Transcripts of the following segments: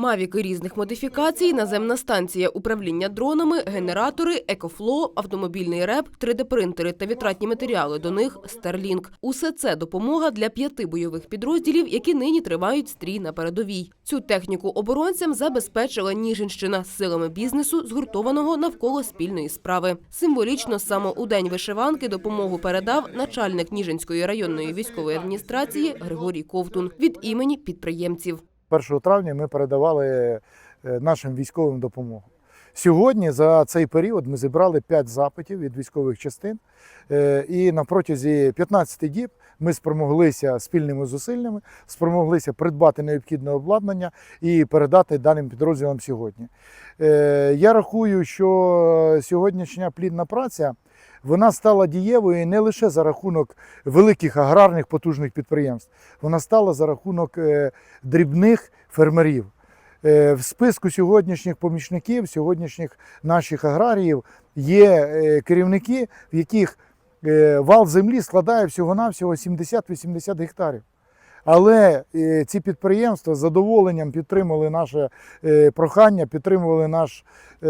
Мавіки різних модифікацій, наземна станція управління дронами, генератори, екофло, автомобільний реп, 3D-принтери та вітратні матеріали до них Starlink. Усе це допомога для п'яти бойових підрозділів, які нині тривають стрій на передовій. Цю техніку оборонцям забезпечила Ніжинщина силами бізнесу, згуртованого навколо спільної справи. Символічно саме у день вишиванки допомогу передав начальник Ніжинської районної військової адміністрації Григорій Ковтун від імені підприємців. 1 травня ми передавали е, нашим військовим допомогу. Сьогодні за цей період ми зібрали 5 запитів від військових частин, е, і на протязі 15 діб ми спромоглися спільними зусиллями, спромоглися придбати необхідне обладнання і передати даним підрозділам сьогодні. Е, Я рахую, що сьогоднішня плідна праця. Вона стала дієвою не лише за рахунок великих аграрних потужних підприємств, вона стала за рахунок е, дрібних фермерів. Е, В списку сьогоднішніх помічників, сьогоднішніх наших аграріїв є е, керівники, в яких вал землі складає всього-навсього 70-80 гектарів. Але е, ці підприємства з задоволенням підтримали наше е, прохання, підтримували наш, е,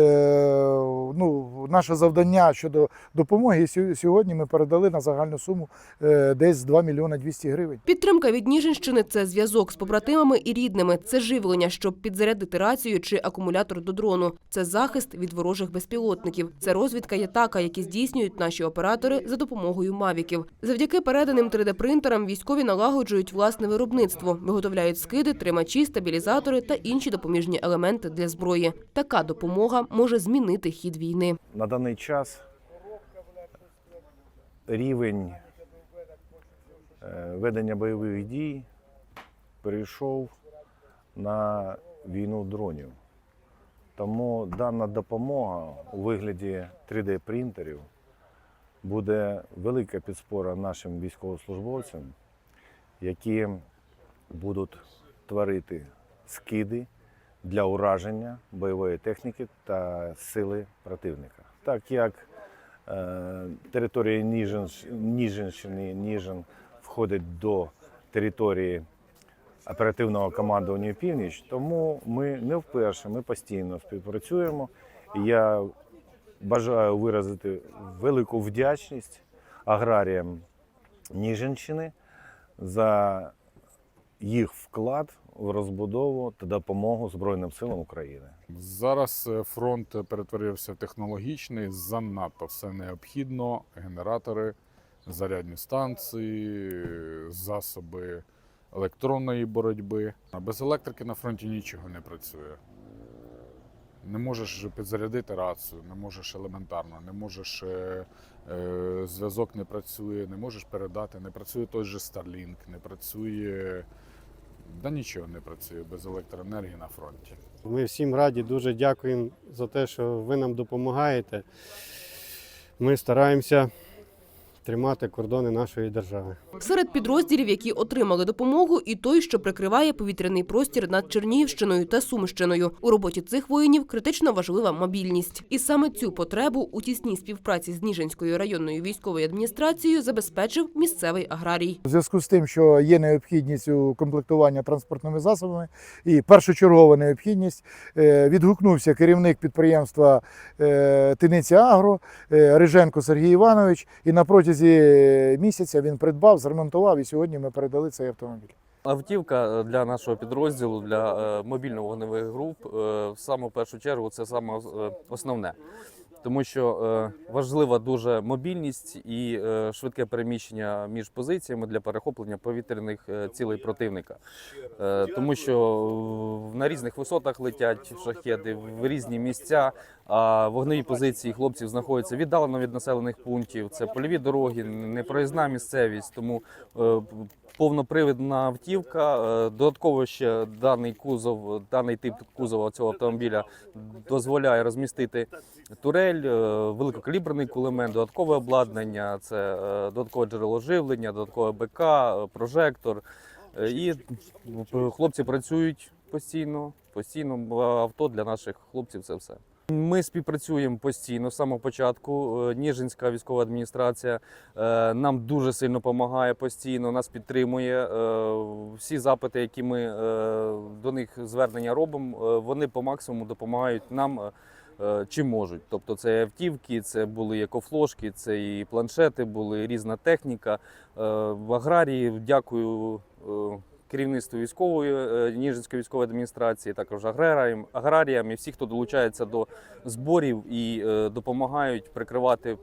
ну, наше завдання щодо допомоги. І сьогодні ми передали на загальну суму десь 2 мільйони 200 гривень. Підтримка від Ніжинщини – це зв'язок з побратимами і рідними, це живлення, щоб підзарядити рацію чи акумулятор до дрону, це захист від ворожих безпілотників, це розвідка і атака, які здійснюють наші оператори за допомогою мавіків. Завдяки переданим 3D-принтерам військові налагоджують власне виробництво, виготовляють скиди, тримачі, стабілізатори та інші допоміжні елементи для зброї. Така допомога може змінити хід війни. На даний час рівень е, ведення бойових дій перейшов на війну дронів. Тому дана допомога у вигляді 3D-принтерів буде велика підспора нашим військовослужбовцям, які будуть творити скиди для ураження бойової техніки та сили противника. Так як е, територія Ніжин- Ніжинщини, Ніжин входить до території оперативного командування Північ, тому ми не вперше, ми постійно співпрацюємо. Я бажаю виразити велику вдячність аграріям Ніжинщини за їх вклад в розбудову та допомогу Збройним силам України. Зараз е, фронт перетворився в технологічний, занадто все необхідно. Генератори, зарядні станції, засоби електронної боротьби. Без електрики на фронті нічого не працює. Не можеш підзарядити рацію, не можеш елементарно, не можеш е, е, зв'язок не працює, не можеш передати, не працює той же Starlink, не працює. Да нічого не працює без електроенергії на фронті. Ми всім раді, дуже дякуємо за те, що ви нам допомагаєте. Ми стараємося тримати кордони нашої держави. Серед підрозділів, які отримали допомогу, і той, що прикриває повітряний простір над Чернігівщиною та Сумщиною. У роботі цих воїнів критично важлива мобільність. І саме цю потребу у тісній співпраці з Ніжинською районною військовою адміністрацією забезпечив місцевий аграрій. У зв'язку з тим, що є необхідність у комплектування транспортними засобами і першочергова необхідність, е, відгукнувся керівник підприємства е, Тиниця Агро е, Риженко Сергій Іванович, і на протязі місяця він придбав, зремонтував, і сьогодні ми передали цей автомобіль. Автівка е, для нашого підрозділу, для е, мобільно-вогневих груп, е, в саму першу чергу, це саме е, основне. Тому що е, важлива дуже мобільність і е, швидке переміщення між позиціями для перехоплення повітряних е, цілей противника. Тому що на різних висотах летять шахеди в різні місця, а вогневі позиції хлопців знаходяться віддалено від населених пунктів. Це польові дороги, непроїзна місцевість. Тому повнопривідна автівка. Додатково ще даний кузов, даний тип кузова цього автомобіля дозволяє розмістити турель, е, великокаліберний кулемет, додаткове обладнання, це е, додаткове джерело живлення, додаткове БК, е, прожектор. І хлопці працюють постійно, постійно авто для наших хлопців це все. Ми співпрацюємо постійно з самого початку. Ніжинська військова адміністрація нам дуже сильно допомагає постійно, нас підтримує. Всі запити, які ми до них звернення робимо, вони по максимуму допомагають нам. Е, е, можуть, тобто це автівки, це були екофлошки, це і планшети, були різна техніка. Е, В аграрії дякую е, керівництву військової Ніжинської військової адміністрації, також аграріям, аграріям і всі, хто долучається до зборів і допомагають прикривати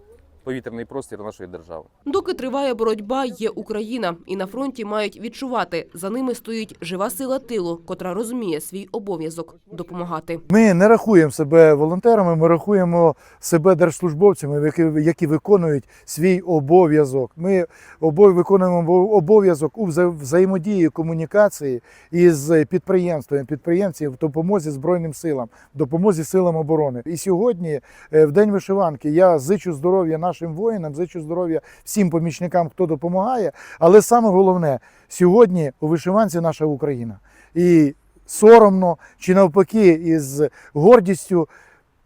повітряний простір нашої держави. Доки триває боротьба, є Україна, і на фронті мають відчувати. За ними стоїть жива сила тилу, котра розуміє свій обов'язок допомагати. Ми не рахуємо себе волонтерами, ми рахуємо себе держслужбовцями, які, які виконують свій обов'язок. Ми обов- виконуємо обов- обов'язок у вза- взаємодії комунікації із підприємствами, підприємців в допомозі Збройним силам, допомозі силам оборони. І сьогодні, е, в день вишиванки, я зичу здоров'я нашим воїнам, зичу здоров'я всім помічникам, хто допомагає. Але саме головне, сьогодні у вишиванці наша Україна. І соромно чи навпаки із гордістю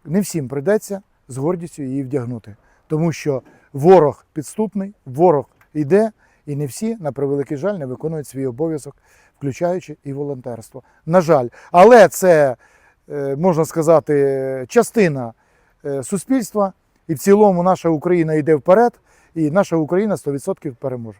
не всім прийдеться з гордістю її вдягнути. Тому що ворог підступний, ворог йде, і не всі, на превеликий жаль, не виконують свій обов'язок, включаючи і волонтерство. На жаль, але це, е, можна сказати, частина е, суспільства, і в цілому наша Україна йде вперед, і наша Україна 100% переможе.